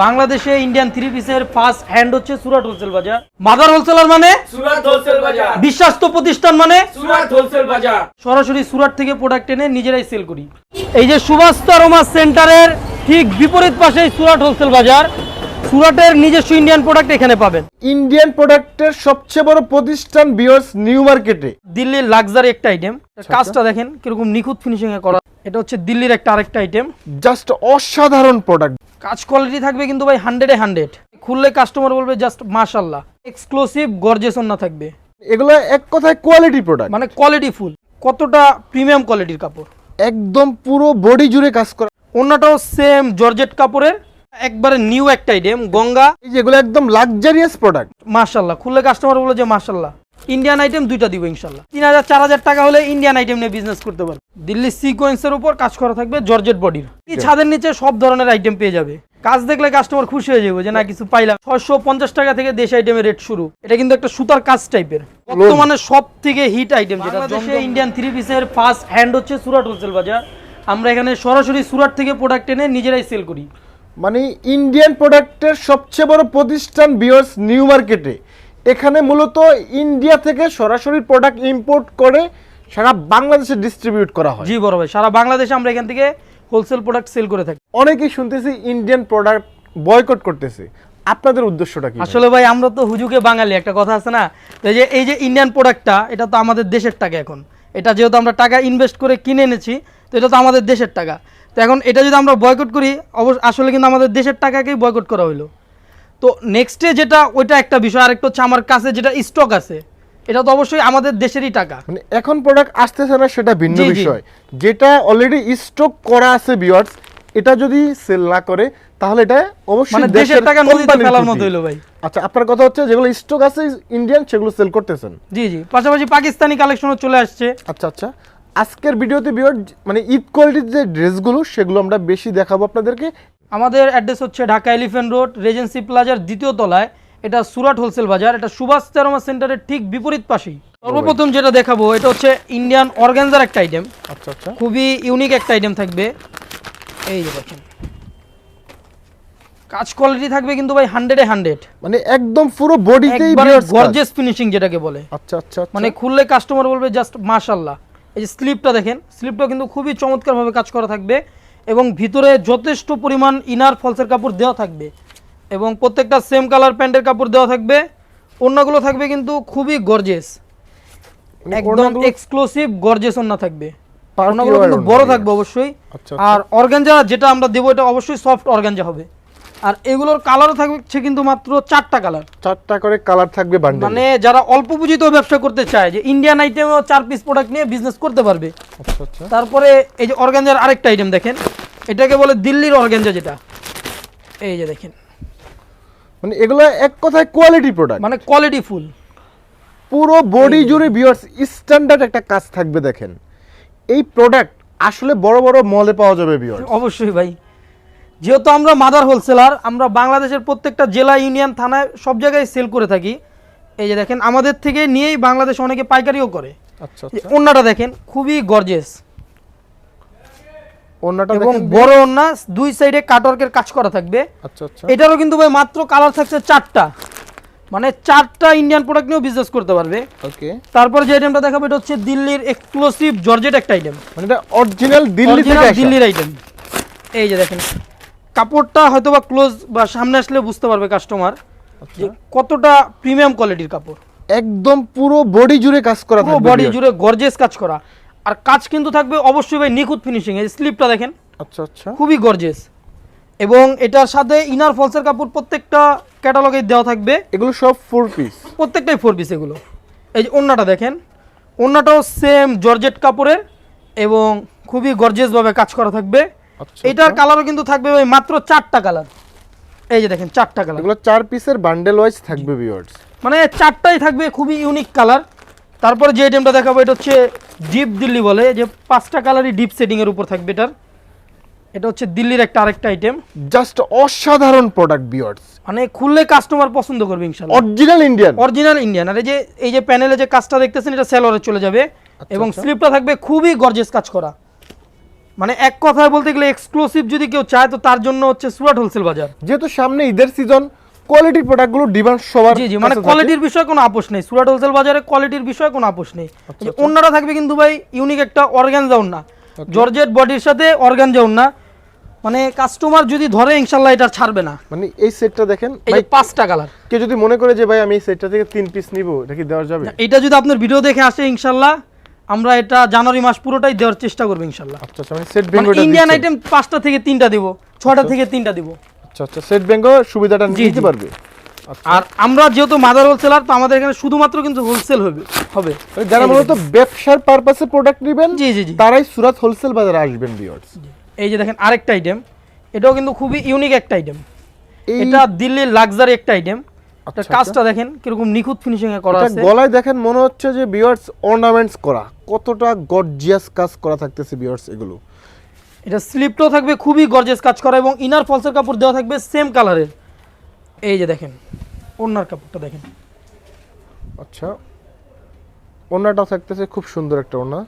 বাংলাদেশে Indian three পিসের first hand হচ্ছে সুরাট হোলসেল বাজার। মাদার হোলসেলার মানে? সুরাট হোলসেল বাজার। বিশ্বাস্ত প্রতিষ্ঠান মানে? সুরাট হোলসেল বাজার। সরাসরি সুরাট থেকে প্রোডাক্ট এনে নিজেরাই সেল করি। এই যে সুভাষ রোমা সেন্টারের ঠিক বিপরীত পাশেই সুরাট হোলসেল বাজার। সুরাটের নিজস্ব ইন্ডিয়ান প্রোডাক্ট এখানে পাবেন। ইন্ডিয়ান প্রোডাক্টের সবচেয়ে বড় প্রতিষ্ঠান বিয়ার্স নিউ মার্কেটে। দিল্লির লাক্সারি একটা আইটেম কাজটা দেখেন কীরকম নিখুঁত ফিনিশিং এ করা। এটা হচ্ছে দিল্লির একটা আরেকটা আইটেম জাস্ট অসাধারণ প্রোডাক্ট কাজ কোয়ালিটি থাকবে কিন্তু ভাই হান্ড্রেডে হান্ড্রেড খুললে কাস্টমার বলবে জাস্ট মাশাল্লাহ এক্সক্লুসিভ গর্জেসন না থাকবে। এগুলো এক কথায় কোয়ালিটি প্রোডাক্ট মানে কোয়ালিটি ফুল কতটা প্রিমিয়াম কোয়ালিটির কাপড়। একদম পুরো বডি জুড়ে কাজ করা। অন্যটাও সেম জর্জেট কাপড়ের। একবারে নিউ একটা আইটেম গঙ্গা। এই যেগুলো একদম লাক্সারিয়াস প্রোডাক্ট মাশাল্লাহ খুললে কাস্টমার বলে যে মাশাল্লাহ ইন্ডিয়ান আইটেম দুইটা দিব ইনশাল্লাহ তিন হাজার চার হাজার টাকা হলে ইন্ডিয়ান আইটেম নিয়ে বিজনেস করতে পারবে। দিল্লি সিকোয়েন্সের উপর কাজ করা থাকবে জর্জেট বডির এই ছাদের নিচে সব ধরনের আইটেম পেয়ে যাবে। কাজ দেখলে কাস্টমার খুশি হয়ে যাবে যে না কিছু পাইলাম। ছয়শো পঞ্চাশ টাকা থেকে দেশ আইটেমের রেট শুরু। এটা কিন্তু একটা সুতার কাজ টাইপের বর্তমানে সব থেকে হিট আইটেম যেটা বাংলাদেশে ইন্ডিয়ান থ্রি পিসের ফার্স্ট হ্যান্ড হচ্ছে সুরাট হোলসেল বাজার। আমরা এখানে সরাসরি সুরাট থেকে প্রোডাক্ট এনে নিজেরাই সেল করি। মানে ইন্ডিয়ান প্রোডাক্টের সবচেয়ে বড় প্রতিষ্ঠান বিয়ার্স নিউ মার্কেটে। এখানে মূলত ইন্ডিয়া থেকে সরাসরি প্রোডাক্ট ইম্পোর্ট করে সারা বাংলাদেশে ডিস্ট্রিবিউট করা হয়। জি বড় ভাই সারা বাংলাদেশে আমরা এখান থেকে হোলসেল প্রোডাক্ট সেল করে থাকি। অনেকেই শুনতেছি ইন্ডিয়ান প্রোডাক্ট বয়কট করতেছে। আপনাদের উদ্দেশ্যটা কি আসলে ভাই আমরা তো হুজুকে বাঙালি একটা কথা আছে না? তো এই যে এই যে ইন্ডিয়ান প্রোডাক্টটা এটা তো আমাদের দেশের টাকা এখন। এটা যেহেতু আমরা টাকা ইনভেস্ট করে কিনে এনেছি তো এটা তো আমাদের দেশের টাকা। তো এখন এটা যদি আমরা বয়কট করি অবশ্য আসলে কিন্তু আমাদের দেশের টাকাকেই বয়কট করা হলো তো নেক্সটে যেটা ওইটা একটা বিষয়। আরেকটা হচ্ছে আমার কাছে যেটা স্টক আছে এটা তো অবশ্যই আমাদের দেশেরই টাকা। মানে এখন প্রোডাক্ট আসতেছে না সেটা ভিন্ন জি, জি। বিষয়। যেটা অলরেডি স্টক করা আছে বিয়ার্স এটা যদি সেল না করে তাহলে এটা অবশ্যই মানে দেশের টাকা নদীতে ফেলার ক্ষতি। মতো হইল ভাই। আচ্ছা আপনার কথা হচ্ছে যেগুলো স্টক আছে ইন্ডিয়ান সেগুলো সেল করতেছেন। জি জি। পাশাপাশি পাকিস্তানি কালেকশনও চলে আসছে। আচ্ছা আচ্ছা। আজকের ভিডিওতে বিয়ার মানে ঈদ কোয়ালিটির যে ড্রেসগুলো সেগুলো আমরা বেশি দেখাবো আপনাদেরকে। আমাদের অ্যাড্রেস হচ্ছে ঢাকা এলিফ্যান্ট রোড রেজেন্সি প্লাজার দ্বিতীয় তলায়। এটা সুরাট হোলসেল বাজার এটা সুভাষ চারমা সেন্টারের ঠিক বিপরীত পাশেই। সর্বপ্রথম যেটা দেখাবো এটা হচ্ছে ইন্ডিয়ান অর্গানজার একটা আইটেম আচ্ছা আচ্ছা। খুবই ইউনিক একটা আইটেম থাকবে। এই যে দেখেন। কাজ কোয়ালিটি থাকবে কিন্তু ভাই হান্ড্রেডে হান্ড্রেড মানে একদম পুরো বডিতেই গর্জেস ফিনিশিং যেটাকে বলে। আচ্ছা আচ্ছা আচ্ছা। মানে খুললে কাস্টমার বলবে জাস্ট মাশাল্লাহ এই যে স্লিপটা দেখেন স্লিপটা কিন্তু খুবই চমৎকারভাবে কাজ করা থাকবে এবং ভিতরে যথেষ্ট পরিমাণ ইনার ফলসের কাপড় দেওয়া থাকবে এবং প্রত্যেকটা সেম কালার প্যান্টের কাপড় দেওয়া থাকবে। অন্যগুলো থাকবে কিন্তু খুবই গর্জেস মানে একদম এক্সক্লুসিভ গর্জেস অন্য থাকবে। Wear কিন্তু বড় থাকবে অবশ্যই। আচ্ছা, আর অর্গানজা যেটা আমরা দেবো এটা অবশ্যই সফট অর্গানজা হবে। আর এগুলোর কালারও থাকছে কিন্তু মাত্র চারটা কালার চারটা করে কালার থাকবে বান্ডেল মানে যারা অল্প পুঁজিতেও ব্যবসা করতে চায় যে ইন্ডিয়ান আইটেমও চার পিস প্রোডাক্ট নিয়ে বিজনেস করতে পারবে। আচ্ছা আচ্ছা। তারপরে এই যে অর্গানজার আরেকটা আইটেম দেখেন। এটাকে বলে দিল্লির অর্গানজা যেটা। এই যে দেখেন। মানে এগুলো এক কথায় কোয়ালিটি প্রোডাক্ট মানে কোয়ালিটি ফুল পুরো বডি জুড়ে বিয়ার্স স্ট্যান্ডার্ড একটা কাজ থাকবে দেখেন। এই প্রোডাক্ট আসলে বড় বড় মলে পাওয়া যাবে বিয়ার্স অবশ্যই ভাই। যেহেতু আমরা মাদার হোলসেলার আমরা বাংলাদেশের প্রত্যেকটা জেলা ইউনিয়ন থানায় সব জায়গায় সেল করে থাকি। এই যে দেখেন আমাদের থেকে নিয়েই বাংলাদেশ অনেকে পাইকারিও করে। আচ্ছা আচ্ছা। ওন্নাটা দেখেন খুবই গর্জেস এবং বড় ওন্না দুই সাইডে কাটওয়ার্কের কাজ করা থাকবে। আচ্ছা আচ্ছা। এটারও কিন্তু ভাই মাত্র কালার থাকছে চারটা। মানে চারটা ইন্ডিয়ান প্রোডাক্ট নিয়েও বিজনেস করতে পারবে। ওকে তারপরে যে আইটেমটা দেখাবো এটা হচ্ছে দিল্লির এক্সক্লুসিভ জর্জেট একটা আইটেম মানে এটা অরিজিনাল দিল্লি থেকে দিল্লির আইটেম এই যে দেখেন কাপড়টা হয়তো বা ক্লোজ বা সামনে আসলে বুঝতে পারবে কাস্টমার যে কতটা প্রিমিয়াম কোয়ালিটির কাপড়। একদম পুরো বডি জুড়ে কাজ করা পুরো বডি জুড়ে গর্জেস কাজ করা। আর কাজ কিন্তু থাকবে অবশ্যই ভাই নিখুঁত ফিনিশিং এই স্লিপটা দেখেন। আচ্ছা আচ্ছা। খুবই গর্জেস এবং এটার সাথে ইনার ফলসের কাপড় প্রত্যেকটা ক্যাটালগে দেওয়া থাকবে। এগুলো সব ফোর পিস প্রত্যেকটাই ফোর পিস এগুলো। এই যে ওন্নাটা দেখেন। ওন্নাটাও সেম জর্জেট কাপড়ের এবং খুবই গর্জিয়াসভাবে কাজ করা থাকবে। আচ্ছা এটার কালারও কিন্তু থাকবে ওই মাত্র চারটা কালার এই যে দেখেন চারটা কালার এগুলো চার পিসের বান্ডেল ওয়াইজ থাকবে ভিউয়ার্স মানে চারটাই থাকবে খুবই ইউনিক কালার তারপরে যে আইটেমটা দেখাবো এটা হচ্ছে ডিপ দিল্লি বলে যে পাঁচটা কালারই ডিপ সেটিংয়ের উপর থাকবে এটার। এটা হচ্ছে দিল্লির একটা আরেকটা আইটেম জাস্ট অসাধারণ প্রোডাক্ট ভিউয়ার্স মানে খুললে কাস্টমার পছন্দ করবে ইনশাল্লাহ অরিজিনাল ইন্ডিয়ান অরিজিনাল ইন্ডিয়ান আর এই যে এই যে প্যানেলে যে কাজটা দেখতেছেন এটা সেলরে চলে যাবে। আচ্ছা, এবং স্লিপটা থাকবে খুবই গর্জেস কাজ করা। মানে এক কথায় বলতে গেলে এক্সক্লুসিভ যদি কেউ চায় তো তার জন্য হচ্ছে সুরাট হোলসেল বাজার। যেহেতু সামনে ঈদের সিজন কোয়ালিটির প্রোডাক্টগুলো ডিমান্ড সবার জি জি মানে কোয়ালিটির বিষয়ে কোনো আপোষ নেই। সুরাট হোলসেল বাজারে কোয়ালিটির বিষয়ে কোনো আপোষ নেই। আচ্ছা, যে অন্যটা থাকবে কিন্তু ভাই ইউনিক একটা অর্গান যাউন না জর্জেট বডির সাথে অর্গান যাউন না। মানে কাস্টমার যদি ধরে ইনশাল্লাহ এটা ছাড়বে না। মানে এই সেটটা দেখেন ভাই পাঁচটা কালার কেউ যদি মনে করে যে ভাই আমি এই সেটটা থেকে তিন পিস নিব এটা কি দেওয়া যাবে? এটা যদি আপনার ভিডিও দেখে আসে ইনশাল্লাহ আমরা এটা জানুয়ারি মাস পুরোটাই দেওয়ার চেষ্টা করব ইনশাল্লাহ। আচ্ছা আচ্ছা সেট বেঙ্গোটা ইন্ডিয়ান আইটেম পাঁচটা থেকে তিনটা দিব ছটা থেকে তিনটা দিব। আচ্ছা আচ্ছা সেট বেঙ্গো সুবিধাটা নিতে পারবে? আচ্ছা। আর আমরা যেহেতু মাদার হোলসেলার তো আমাদের এখানে শুধুমাত্র কিন্তু হোলসেল হবে হবে। মানে যারা মূলত ব্যবসার পারপাসে প্রোডাক্ট নেবেন জি জি জি। তারাই সুরাত হোলসেল বাজারে আসবেন ভিউয়ার্স এই যে দেখেন আরেকটা আইটেম এটাও কিন্তু খুবই ইউনিক একটা আইটেম এটা দিল্লির লাক্সারি একটা আইটেম আচ্ছা, কাজটা দেখেন কীরকম নিখুঁত ফিনিশিং এ করা আছে। গলায় দেখেন মনে হচ্ছে যে ভিউয়ার্স অর্নামেন্টস করা। কতটা গর্জিয়াস কাজ করা থাকতেছে ভিউয়ার্স এগুলো। এটা স্লিপটাও থাকবে খুবই গর্জেস কাজ করা এবং ইনার ফলসের কাপড় দেওয়া থাকবে সেম কালারের এই যে দেখেন ওনার কাপড়টা দেখেন। আচ্ছা ওনাটা থাকতেছে খুব সুন্দর একটা ওনা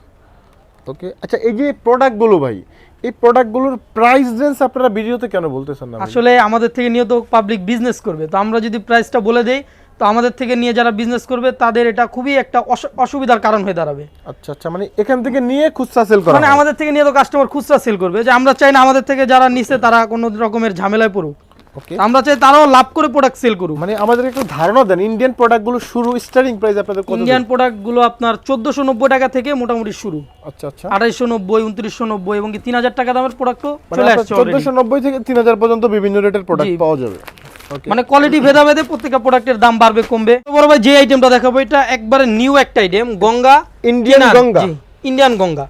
ওকে আচ্ছা এই যে প্রোডাক্টগুলো ভাই এই প্রোডাক্টগুলোর প্রাইস রেঞ্জ আপনারা ভিডিওতে কেন বলতেছেন না আসলে আমাদের থেকে নিয়ে তো পাবলিক বিজনেস করবে। তো আমরা যদি প্রাইসটা বলে দেই তো আমাদের থেকে নিয়ে যারা বিজনেস করবে তাদের এটা খুবই একটা অস- অসুবিধার কারণ হয়ে দাঁড়াবে। আচ্ছা আচ্ছা মানে এখান থেকে নিয়ে খুচরা সেল করা মানে আমাদের থেকে নিয়ে তো কাস্টমার খুচরা সেল করবে। যে আমরা চাই না আমাদের থেকে যারা নিছে তারা কোনো রকমের ঝামেলায় পড়ুক। আমরা চাই তারাও লাভ করে প্রোডাক্ট সেল করুক। মানে আমাদের একটু ধারণা দেন ইন্ডিয়ান প্রোডাক্টগুলো শুরু স্টার্টিং প্রাইস আপনাদের কত ইন্ডিয়ান প্রোডাক্টগুলো আপনার চোদ্দোশো নব্বই টাকা থেকে মোটামুটি শুরু। আচ্ছা আচ্ছা। আড়াইশো নব্বই উনত্রিশশো নব্বই এবং কি তিন হাজার টাকা দামের প্রোডাক্টও মানে চলে আসছে already। চোদ্দশো নব্বই থেকে তিন হাজার পর্যন্ত বিভিন্ন রেটের প্রোডাক্ট পাওয়া যাবে। মানে কোয়ালিটি ভেদা ভেদে প্রত্যেকটা প্রোডাক্টের দাম বাড়বে কমবে। বড় ভাই যে আইটেমটা দেখাবো এটা একবারে নিউ একটা item Ganga Indian Ganga. Indian Ganga.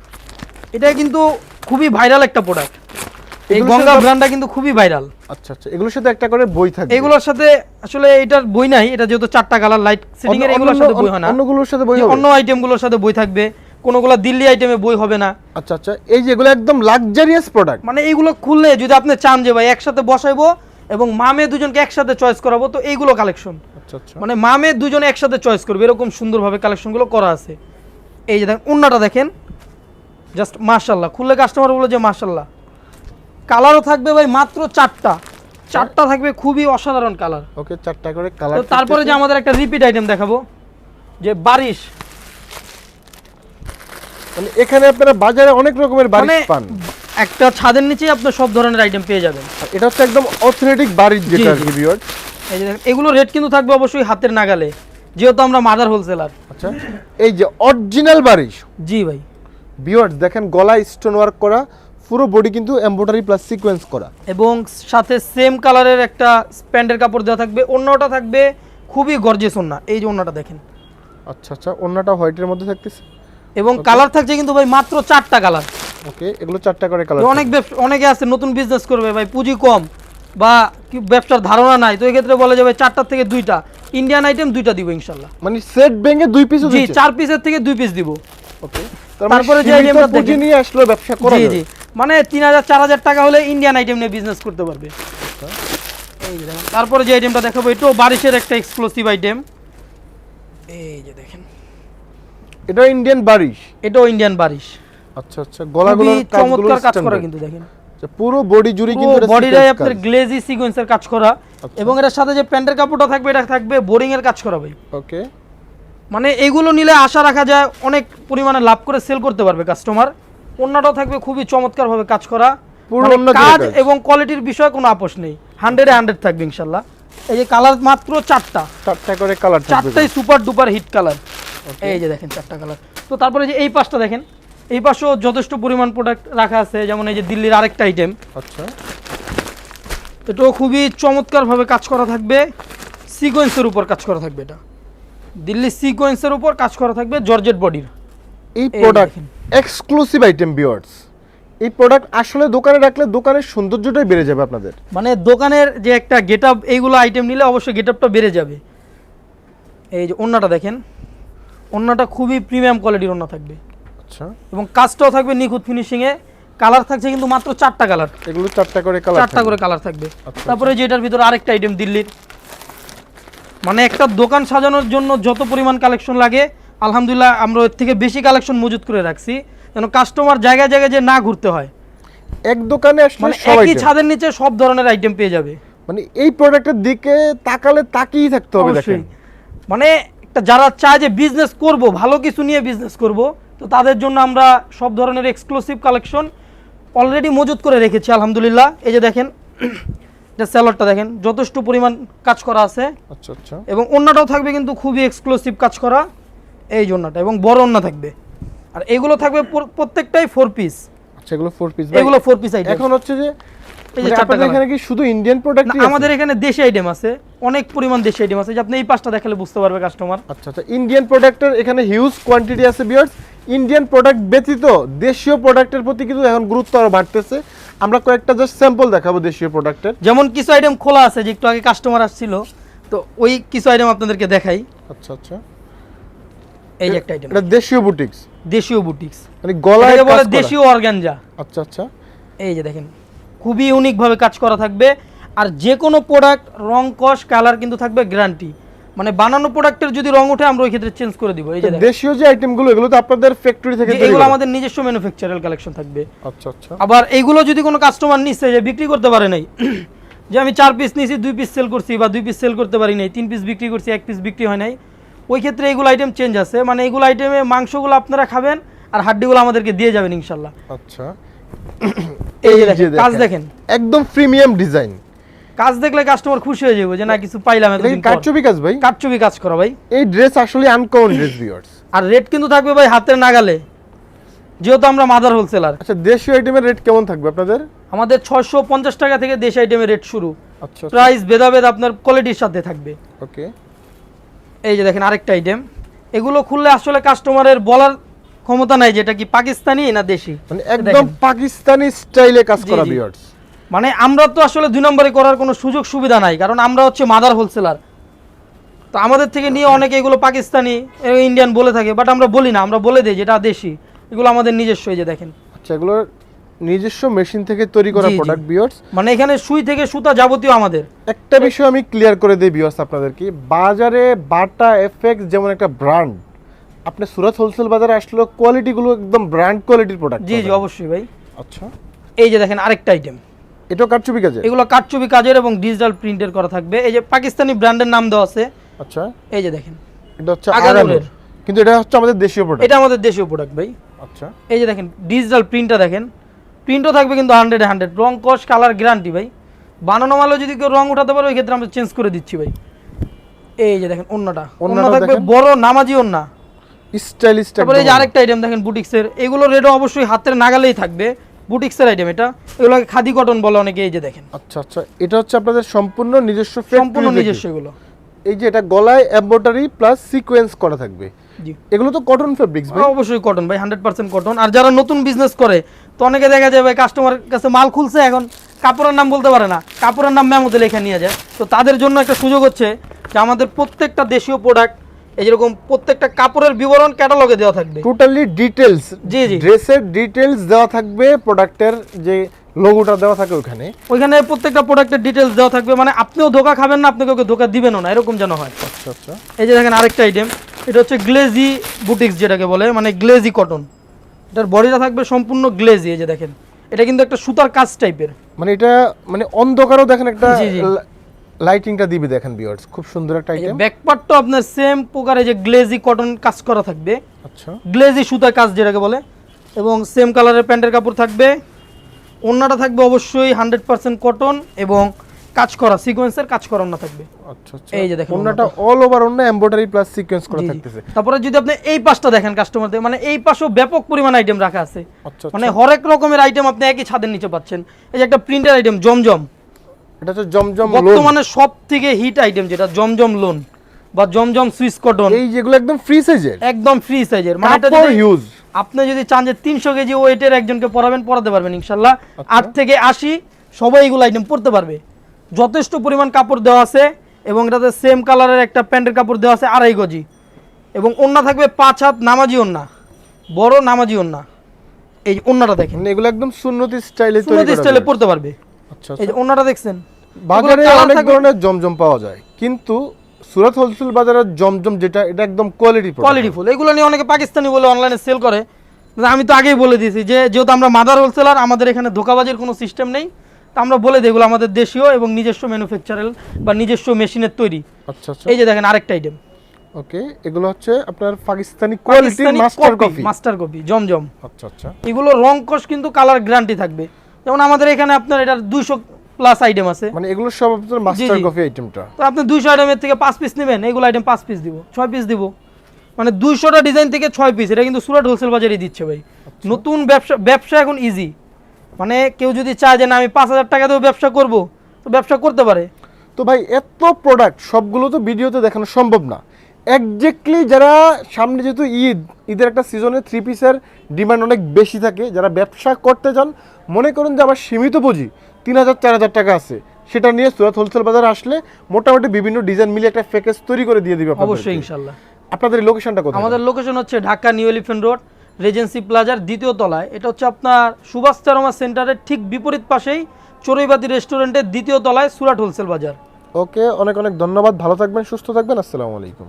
এটা কিন্তু খুবই ভাইরাল একটা প্রোডাক্ট এই গঙ্গা ব্র্যান্ডটা কিন্তু খুবই ভাইরাল আচ্ছা আচ্ছা। এগুলোর সাথে একটা করে বই থাকবে। এগুলোর সাথে আসলে এটার বই নাই এটা যেহেতু চারটা কালার লাইট সেটিং এর এগুলোর সাথে বই হয় না। অন্যগুলোর সাথে বই অন্য আইটেমগুলোর সাথে বই থাকবে কোনোগুলো দিল্লি আইটেমে বই হবে না। আচ্ছা আচ্ছা। এই যে এগুলো একদম লাক্সারিয়াস প্রোডাক্ট মানে এইগুলো খুললে যদি আপনি চান যে ভাই একসাথে বসাইবো এবং মামে দুজনকে একসাথে চয়েস করাবো তো এইগুলো কালেকশন আচ্ছা আচ্ছা। মানে মামে দুজনে একসাথে চয়েস করবে এরকম সুন্দরভাবে কালেকশনগুলো করা আছে। এই যে দেখেন অন্যটা দেখেন। জাস্ট মার্শাল্লাহ খুললে কাস্টমার বলে যে মার্শাল্লাহ কালারও থাকবে ভাই মাত্র চারটা। চারটা থাকবে খুবই অসাধারণ কালার। ওকে চারটা করে কালার তারপরে যে আমাদের একটা রিপিট আইটেম দেখাবো যে বারিশ। মানে এখানে আপনারা বাজারে অনেক রকমের মানে বাড়ি পান। একটা ছাদের নিচেই আপনি সব ধরনের আইটেম পেয়ে যাবেন। এটা হচ্ছে একদম অথেন্টিক বাড়ির যেটা জি। ভিউয়ার এই যে এগুলো রেট কিন্তু থাকবে অবশ্যই হাতের নাগালে যেহেতু আমরা মাদার হোলসেলার আচ্ছা এই যে অরিজিনাল বারিশ। জি ভাই। ভিউয়ার্স দেখেন গলায় স্টোন ওয়ার্ক করা পুরো বডি কিন্তু এমব্রয়ডারি প্লাস সিকোয়েন্স করা। এবং সাথে সেম কালারের একটা প্যান্টের কাপড় দেওয়া থাকবে। অন্যটা থাকবে খুবই গর্জেস ওন্না এই যে ওন্নাটা দেখেন। আচ্ছা আচ্ছা অন্যটা হোয়াইটের মধ্যে থাকতেছে? এবং কালার থাকছে কিন্তু ভাই মাত্র চারটা কালার ওকে এগুলো চারটা করে কালার অনেক অনেকে আছে নতুন বিজনেস করবে ভাই পুঁজি কম বা কি ব্যবসার ধারণা নাই তো এই ক্ষেত্রে বলে যাবে চারটার থেকে দুইটা। ইন্ডিয়ান আইটেম দুইটা দিব ইনশাল্লাহ। মানে সেট ভেঙে দুই পিস জি চার পিসের থেকে দুই পিস দিব। ওকে তারপরে যে তারপরে যে itemটা পুঁজি নিয়ে আসলো ব্যবসা করা জি জি। মানে তিন হাজার চার হাজার টাকা হলে ইন্ডিয়ান আইটেম নিয়ে বিজনেস করতে পারবে। এই যে দেখেন। তারপরে যে আইটেমটা দেখাবো এটাও বারিশের একটা এক্সক্লুসিভ আইটেম এই যে দেখেন। এটা ইন্ডিয়ান বারিশ? এটাও ইন্ডিয়ান বারিশ। আচ্ছা আচ্ছা গলাগুলো চমৎকার কাজ করা কিন্তু দেখেন। পুরো বডি জুড়ে কিন্তু বডিটাই আপনার গ্লেজি সিকোয়েন্সের কাজ করা। আচ্ছা। এবং এর সাথে যে প্যান্টের কাপড়টা থাকবে এটা থাকবে বোরিং এর কাজ করা ভাই। ওকে মানে এগুলো নিলে আশা রাখা যায় অনেক পরিমাণে লাভ করে সেল করতে পারবে কাস্টমার অন্যটাও থাকবে খুবই চমৎকার ভাবে কাজ করা। মানে কাজ কাজ। এবং কোয়ালিটির বিষয়ে কোনো আপোষ নেই। হান্ড্রেডে হান্ড্রেড থাকবে ইনশাল্লাহ। এই যে কালার মাত্র চারটা। চারটা করে কালার চারটাই সুপার ডুপার হিট কালার এই যে দেখেন চারটা কালার তো তারপরে যে এই পাশটা দেখেন এই পাশেও যথেষ্ট পরিমাণ প্রোডাক্ট রাখা আছে। যেমন এই যে দিল্লির আরেকটা আইটেম আচ্ছা। এটাও খুবই চমৎকারভাবে কাজ করা থাকবে। সিকোয়েন্সের উপর কাজ করা থাকবে এটা। দিল্লি সিকোয়েন্সের উপর কাজ করা থাকবে জর্জেট বডির এই প্রোডাক্ট এক্সক্লুসিভ আইটেম ভিউয়ার্স এই প্রোডাক্ট আসলে দোকানে রাখলে দোকানের সৌন্দর্যটাই বেড়ে যাবে আপনাদের। মানে দোকানের যে একটা গেট আপ এইগুলো আইটেম নিলে অবশ্যই গেট আপটা বেড়ে যাবে। এই যে অন্যটা দেখেন। অন্যটা খুবই প্রিমিয়াম কোয়ালিটির অন্য থাকবে। আচ্ছা। এবং কাজটাও থাকবে নিখুঁত ফিনিশিংয়ে কালার থাকছে কিন্তু মাত্র চারটা কালার এগুলো চারটা করে কালার চারটা করে কালার থাকবে। আচ্ছা, তারপরে যে এটার ভিতরে আরেকটা আইটেম দিল্লির। মানে একটা দোকান সাজানোর জন্য যত পরিমাণ কালেকশন লাগে আলহামদুলিল্লাহ আমরা এর থেকে বেশি কালেকশন মজুত করে রাখছি। যেন কাস্টমার জায়গায় জায়গায় যে না ঘুরতে হয়। এক দোকানে আসলে মানে একই ছাদের নিচে সব ধরনের আইটেম পেয়ে যাবে। মানে এই প্রোডাক্টের দিকে তাকালে তাকিয়েই থাকতে হবে দেখেন। মানে একটা যারা চায় যে বিজনেস করব ভালো কিছু নিয়ে বিজনেস করব তো তাদের জন্য আমরা সব ধরনের এক্সক্লুসিভ কালেকশন অলরেডি মজুত করে রেখেছি আলহামদুলিল্লাহ। এই যে দেখেন এটা স্যালাডটা দেখেন যথেষ্ট পরিমাণ কাজ করা আছে। আচ্ছা আচ্ছা। এবং অন্যটাও থাকবে কিন্তু খুবই এক্সক্লুসিভ কাজ করা। এই জন্যটা এবং বড় অন্য থাকবে। আর এগুলো থাকবে প্রত্যেকটাই ফোর পিস আচ্ছা এগুলো ফোর পিস এগুলো ফোর পিস আইটেম এখন হচ্ছে যে এই যে মানে চারটা আপনাদের এখানে কি শুধু ইন্ডিয়ান প্রোডাক্ট আমাদের এখানে দেশি আইটেম আছে অনেক পরিমাণ দেশি আইটেম আছে যে আপনি এই পাঁচটা দেখালে বুঝতে পারবে কাস্টমার আচ্ছা আচ্ছা ইন্ডিয়ান প্রোডাক্টের এখানে হিউজ কোয়ান্টিটি আছে বিয়ার্স ইন্ডিয়ান প্রোডাক্ট ব্যতীত দেশীয় প্রোডাক্টের প্রতি কিন্তু এখন গুরুত্ব আরও বাড়তেছে। আমরা কয়েকটা জাস্ট স্যাম্পল দেখাবো দেশীয় প্রোডাক্টের যেমন কিছু আইটেম খোলা আছে যে একটু আগে কাস্টমার আসছিল তো ওই কিছু আইটেম আপনাদেরকে দেখাই। আচ্ছা আচ্ছা। এই যে একটা আইটেম এটা দেশীয় বুটিক্স। দেশীয় বুটিক্স। মানে গলায় বলে। দেশীয় অর্গানজা আচ্ছা আচ্ছা। এই যে দেখেন খুবই ইউনিক ভাবে কাজ করা থাকবে। আর যে কোনো প্রোডাক্ট রং কস কালার কিন্তু থাকবে গ্যারান্টি মানে বানানো প্রোডাক্টের যদি রং ওঠে আমরা ওই ক্ষেত্রে চেঞ্জ করে দিব। এই যে দেশীয় যে আইটেমগুলো এগুলো তো আপনাদের ফ্যাক্টরি থেকে এগুলো আমাদের নিজস্ব ম্যানুফ্যাকচারাল কালেকশন থাকবে। আচ্ছা আচ্ছা। আবার এইগুলো যদি কোনো কাস্টমার নিচ্ছে যে বিক্রি করতে পারে নাই যে আমি চার পিস নিয়েছি দুই পিস সেল করছি বা দুই পিস সেল করতে পারি নাই তিন পিস বিক্রি করছি এক পিস বিক্রি হয় নাই ওই ক্ষেত্রে এইগুলো আইটেম চেঞ্জ আছে। মানে এইগুলো আইটেমে মাংসগুলো আপনারা খাবেন আর হাড্ডিগুলো আমাদেরকে দিয়ে যাবেন ইনশাল্লাহ। আচ্ছা। এই যে দেখেন কাজ দেখেন। একদম প্রিমিয়াম ডিজাইন। কাজ দেখলে কাস্টমার খুশি হয়ে যাবে যে না কিছু পাইলাম এতদিন কি কাজ ভাই? কাটচুপি কাজ করা ভাই। এই ড্রেস আসলে আনকমন ড্রেস ভিউয়ার্স আর রেট কিন্তু থাকবে ভাই হাতের নাগালে। যেহেতু আমরা মাদার হোলসেলার আচ্ছা দেশীয় আইটেমের রেট কেমন থাকবে আপনাদের? আমাদের ছয়শো পঞ্চাশ টাকা থেকে দেশ আইটেমের রেট শুরু। আচ্ছা প্রাইস ভেদাভেদ আপনার কোয়ালিটির সাথে থাকবে। ওকে এই যে দেখেন আরেকটা আইটেম এগুলো খুললে আসলে কাস্টমারের বলার ক্ষমতা নাই যে এটা কি পাকিস্তানি না দেশি। মানে একদম পাকিস্তানি স্টাইলে কাজ করা। ভিউয়ার্স মানে আমরা তো আসলে দুই নম্বরে করার কোনো সুযোগ সুবিধা নাই কারণ আমরা হচ্ছে মাদার হোলসেলার তো আমাদের থেকে নিয়ে অনেকে এগুলো পাকিস্তানি ইন্ডিয়ান বলে থাকে বাট আমরা বলি না আমরা বলে দিই যেটা দেশি। এগুলো আমাদের নিজস্ব এই যে দেখেন। আচ্ছা এগুলো নিজস্ব মেশিন থেকে তৈরি করা। প্রোডাক্ট বিয়ার্স মানে এখানে সুই থেকে সুতা যাবতীয় আমাদের। একটা বিষয় আমি ক্লিয়ার করে দিই ভিউয়ার্স আপনাদেরকে। বাজারে বাটা এফএক্স যেমন একটা ব্র্যান্ড আপনি সুরত হোলসেল বাজারে আসলে কোয়ালিটিগুলো একদম ব্র্যান্ড কোয়ালিটির প্রোডাক্ট জি জি অবশ্যই ভাই। আচ্ছা। এই যে দেখেন আরেকটা আইটেম এটা কারচুপি কাজে এগুলো কাঠচুপি কাজের এবং ডিজিটাল প্রিন্টের করা থাকবে। এই যে পাকিস্তানি ব্র্যান্ডের নাম দেওয়া আছে। আচ্ছা। এই যে দেখেন। এটা হচ্ছে আগানুরের। কিন্তু এটা হচ্ছে আমাদের দেশীয় প্রোডাক্ট এটা আমাদের দেশীয় প্রোডাক্ট ভাই। আচ্ছা। এই যে দেখেন ডিজিটাল প্রিন্টটা দেখেন। প্রিন্টও থাকবে কিন্তু হান্ড্রেড হান্ড্রেড রং কস কালার গ্যারান্টি ভাই। বানানো মালও যদি কেউ রং উঠাতে পারে ওই ক্ষেত্রে আমরা চেঞ্জ করে দিচ্ছি ভাই। এই যে দেখেন অন্যটা অন্য থাকবে বড় নামাজি অন্য স্টাইলিশ তারপরে এই যে আরেকটা আইটেম দেখেন বুটিক্সের। এগুলো রেটও অবশ্যই হাতের নাগালেই থাকবে। বুটিক্সের আইটেম এটা। এগুলোকে খাদি কটন বলে অনেকে এই যে দেখেন। আচ্ছা আচ্ছা। এটা হচ্ছে আপনাদের সম্পূর্ণ নিজস্ব সম্পূর্ণ নিজস্ব এগুলো। এই যে এটা গলায় এমব্রয়ডারি প্লাস সিকোয়েন্স করা থাকবে। এগুলো তো কটন ফেব্রিক্স ভাই। অবশ্যই কটন ভাই হান্ড্রেড পার্সেন্ট কটন আর যারা নতুন বিজনেস করে তো অনেকে দেখা যায় ভাই কাস্টমার কাছে মাল খুলছে এখন কাপড়ের নাম বলতে পারে না। কাপড়ের নাম মেমোতে লেখা নিয়ে যায়। তো তাদের জন্য একটা সুযোগ হচ্ছে যে আমাদের প্রত্যেকটা দেশীয় প্রোডাক্ট এই যেরকম প্রত্যেকটা কাপড়ের বিবরণ ক্যাটালগে দেওয়া থাকবে। টোটালি ডিটেলস জি, জি। ড্রেসের ডিটেলস দেওয়া থাকবে প্রোডাক্টের যে লোগোটা দেওয়া থাকে ওখানে। ওইখানে প্রত্যেকটা প্রোডাক্টের ডিটেলস দেওয়া থাকবে মানে আপনিও ধোকা খাবেন না আপনাকে ওকে ধোকা দিবেনও না এরকম যেন হয়। আচ্ছা আচ্ছা। এই যে দেখেন আরেকটা আইটেম এটা হচ্ছে গ্লেজি বুটিক্স যেটাকে বলে মানে গ্লেজি কটন এটার বডিটা থাকবে সম্পূর্ণ গ্লেজি এই যে দেখেন। এটা কিন্তু একটা সুতার কাজ টাইপের মানে এটা মানে অন্ধকারও দেখেন একটা। লাইটিংটা দিবে দেখেন ভিউয়ার্স খুব সুন্দর একটা আইটেম ব্যাকপার্টটা আপনার সেম প্রকারে যে গ্লেজি কটন কাজ করা থাকবে। আচ্ছা। গ্লেজি সুতার কাজ যেটাকে বলে এবং সেম কালারের প্যান্টের কাপড় থাকবে। ওড়নাটা থাকবে অবশ্যই হান্ড্রেড পার্সেন্ট কটন এবং কাজ করা সিকোয়েন্সের কাজ করা ওড়না থাকবে। আচ্ছা আচ্ছা। এই যে দেখেন ওন্নাটা অল ওভার ওন্না এমব্রয়ডারি প্লাস সিকোয়েন্স করা। থাকতেছে। তারপরে যদি আপনি এই পাশটা দেখেন কাস্টমারদের মানে এই পাশেও ব্যাপক পরিমাণ আইটেম রাখা আছে। আচ্ছা মানে হরেক রকমের আইটেম আপনি একই ছাদের নিচে পাচ্ছেন। এই যে একটা প্রিন্টার আইটেম জমজম। এটা হচ্ছে জমজম লোন। বর্তমানে সব থেকে হিট আইটেম যেটা জমজম লোন বা জমজম সুইস কটন এই যেগুলো একদম ফ্রি সাইজের একদম ফ্রি সাইজের মানে এটা হিউজ আপনি যদি চান যে তিনশো কেজি ওয়েটের একজনকে পরাবেন পরাতে পারবেন ইনশাল্লাহ। আচ্ছা। আট থেকে আশি সবাই এগুলো আইটেম পরতে পারবে। যথেষ্ট পরিমাণ কাপড় দেওয়া আছে এবং এটাতে সেম কালারের একটা প্যান্টের কাপড় দেওয়া আছে আড়াই গজি। এবং ওন্না থাকবে পাঁচ হাত নামাজি ওন্না। বড় নামাজি ওন্না। এই ওন্নাটা দেখেন। মানে এগুলো একদম সুন্নতি স্টাইলে সুন্নতি স্টাইলে। পরতে পারবে। আচ্ছা এই আচ্ছা যে ওন্নাটা দেখছেন? বাজারে অনেক ধরনের জমজম পাওয়া যায়। কিন্তু সুরত হোলসেল বাজারের জমজম যেটা এটা একদম কোয়ালিটি কোয়ালিটি ফুল এগুলো নিয়ে অনেকে পাকিস্তানি বলে অনলাইনে সেল করে। আমি তো আগেই বলে দিয়েছি যে যেহেতু আমরা মাদার হোলসেলার আমাদের এখানে ধোকাবাজির কোনো সিস্টেম নেই। তা আমরা বলে দিই এগুলো আমাদের দেশীয় এবং নিজস্ব ম্যানুফ্যাকচারাল বা নিজস্ব মেশিনের তৈরি। আচ্ছা আচ্ছা। এই যে দেখেন আরেকটা আইটেম ওকে এগুলো হচ্ছে আপনার পাকিস্তানি কোয়ালিটির master coffee master copy Zamzam. আচ্ছা আচ্ছা। এগুলো রং কষ কিন্তু কালার গ্যারান্টি থাকবে। যেমন আমাদের এখানে আপনার এটার দুইশো প্লাস আইটেম আছে। মানে এগুলো সব আপনার মাস্টার। কফি আইটেমটা তো আপনি দুইশো আইটেমের থেকে পাঁচ পিস নেবেন এগুলো আইটেম পাঁচ পিস দিব ছয় পিস দিব। মানে দুইশোটা ডিজাইন থেকে ছয় পিস এটা কিন্তু সুরাট হোলসেল বাজারে দিচ্ছে ভাই। নতুন ব্যবসা ব্যবসা এখন ইজি মানে কেউ যদি চায় যে না আমি পাঁচ হাজার টাকা দিয়েও ব্যবসা করব তো ব্যবসা করতে পারে। তো ভাই এত প্রোডাক্ট সবগুলো তো ভিডিওতে দেখানো সম্ভব না। একজ্যাক্টলি যারা সামনে যেহেতু ঈদ ঈদের একটা সিজনে থ্রি পিসের ডিমান্ড অনেক বেশি থাকে যারা ব্যবসা করতে চান মনে করুন যে আমার সীমিত পুঁজি। তিন হাজার চার হাজার টাকা আছে। সেটা নিয়ে সুরাত হোলসেল বাজার আসলে মোটামুটি বিভিন্ন ডিজাইন মিলিয়ে একটা প্যাকেজ তৈরি করে দিয়ে দিবে অবশ্যই ইনশাল্লাহ। আপনাদের লোকেশনটা কোথায়? আমাদের লোকেশন হচ্ছে Dhaka new elephant road regency প্লাজার দ্বিতীয় তলায়। এটা হচ্ছে আপনার সুভাষ চারমা সেন্টারের ঠিক বিপরীত পাশেই চড়ুইবাতি রেস্টুরেন্টের দ্বিতীয় তলায় সুরাট হোলসেল বাজার। ওকে অনেক অনেক ধন্যবাদ ভালো থাকবেন সুস্থ থাকবেন আসসালামু আলাইকুম।